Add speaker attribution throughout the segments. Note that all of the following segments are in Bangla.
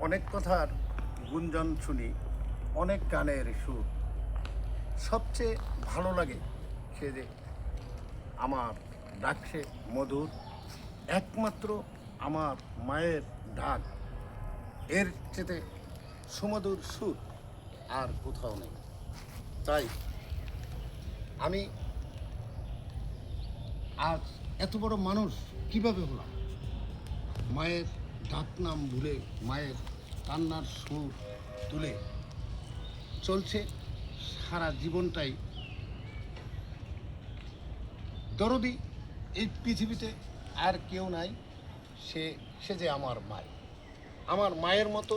Speaker 1: অনেক কথার গুঞ্জন শুনি, অনেক গানের সুর। সবচেয়ে ভালো লাগে সে যে আমার ডাকছে মধুর, একমাত্র আমার মায়ের ডাক। এর চেতে সুমধুর সুর আর কোথাও নেই। তাই আমি আজ এত বড় মানুষ কীভাবে হলাম? মায়ের ডাক নাম ভুলে, মায়ের কান্নার সুর তুলে চলছে সারা জীবনটাই। দরদি এই পৃথিবীতে আর কেউ নাই, সে সে যে আমার মায় আমার মায়ের মতো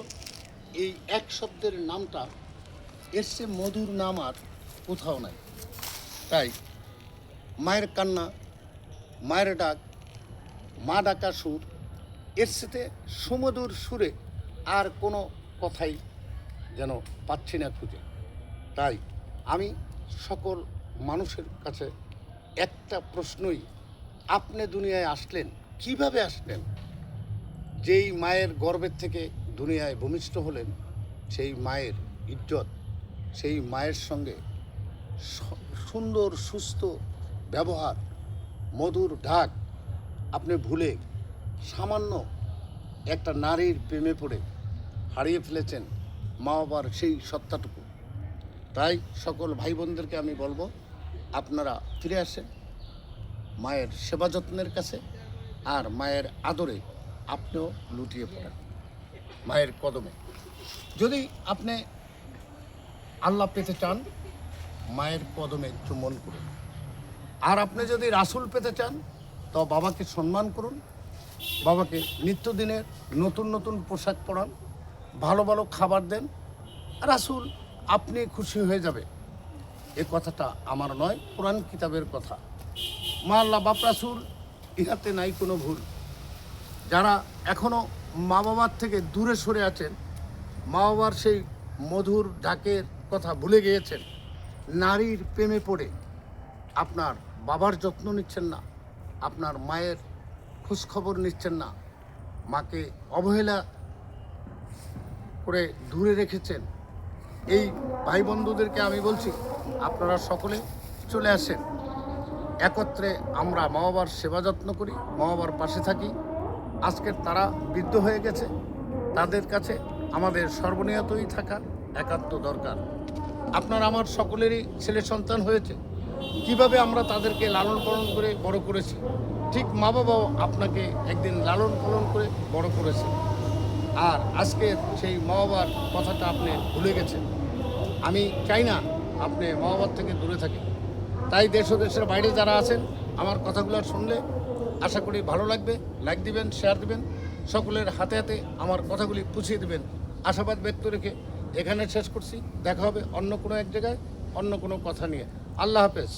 Speaker 1: এই এক শব্দের নামটা সে মধুর নাম আর কোথাও নাই। তাই মায়ের কান্না, মায়ের ডাক, মা ডাকা সুর, এর সাথে সুমধুর সুরে আর কোনো কথাই যেন পাচ্ছি না খুঁজে। তাই আমি সকল মানুষের কাছে একটা প্রশ্নই, আপনি দুনিয়ায় আসলেন, কীভাবে আসলেন? যেই মায়ের গর্ভের থেকে দুনিয়ায় ভূমিষ্ঠ হলেন, সেই মায়ের ইজ্জত, সেই মায়ের সঙ্গে সুন্দর, সুস্থ ব্যবহার, মধুর ঢাক, আপনি ভুলে সামান্য একটা নারীর প্রেমে পড়ে হারিয়ে ফেলেছেন মা বাবার সেই সত্তাটুকু। তাই সকল ভাই বোনদেরকে আমি বলব, আপনারা ফিরে আসেন মায়ের সেবা যত্নের কাছে আর মায়ের আদরে আপনিও লুটিয়ে পড়েন মায়ের কদমে। যদি আপনি আল্লাহ পেতে চান, মায়ের কদমে চুম্বন করুন। আর আপনি যদি রাসুল পেতে চান, তো বাবাকে সম্মান করুন। বাবাকে নিত্যদিনের নতুন নতুন পোশাক পরান। ভালো ভালো খাবার দেন। রাসুল, আপনি খুশি হয়ে যাবে। এ কথাটা আমার নয়, কোরআন কিতাবের কথা। মা আল্লাহ বাপ রাসুল, ইহাতে নাই কোনো ভুল। যারা এখনও মা বাবার থেকে দূরে সরে আছেন মা বাবার সেই মধুর ডাকের কথা ভুলে গিয়েছেন, নারীর প্রেমে পড়ে আপনার বাবার যত্ন নিচ্ছেন না, আপনার মায়ের খোঁজখবর নিচ্ছেন না, মাকে অবহেলা করে দূরে রেখেছেন। এই ভাই বন্ধুদেরকে আমি বলছি, আপনারা সকলে চলে আসেন। একত্রে আমরা মা বাবার সেবা যত্ন করি মা বাবার পাশে থাকি। আজকের তারা বৃদ্ধ হয়ে গেছে। তাদের কাছে আমাদের সর্বনিয়তই থাকা একাত্ম দরকার। আপনার আমার সকলেরই ছেলে সন্তান হয়েছে। কীভাবে আমরা তাদেরকে লালন পালন করে বড় করেছি? ঠিক মা বাবাও আপনাকে একদিন লালন পালন করে বড় করেছে। আর আজকে সেই মহাবার কথাটা আপনি ভুলে গেছেন। আমি চাই না আপনি মহাবার থেকে দূরে থাকেন। তাই দেশ ও দেশের বাইরে যারা আছেন, আমার কথাগুলো শুনলে আশা করি ভালো লাগবে। লাইক দিবেন শেয়ার দিবেন, সকলের হাতে হাতে আমার কথাগুলি পুছিয়ে দিবেন। আশাবাদ ব্যক্ত রেখে এখানে শেষ করছি। দেখা হবে অন্য কোনো এক জায়গায়, অন্য কোনো কথা নিয়ে। আল্লাহ হাফেজ।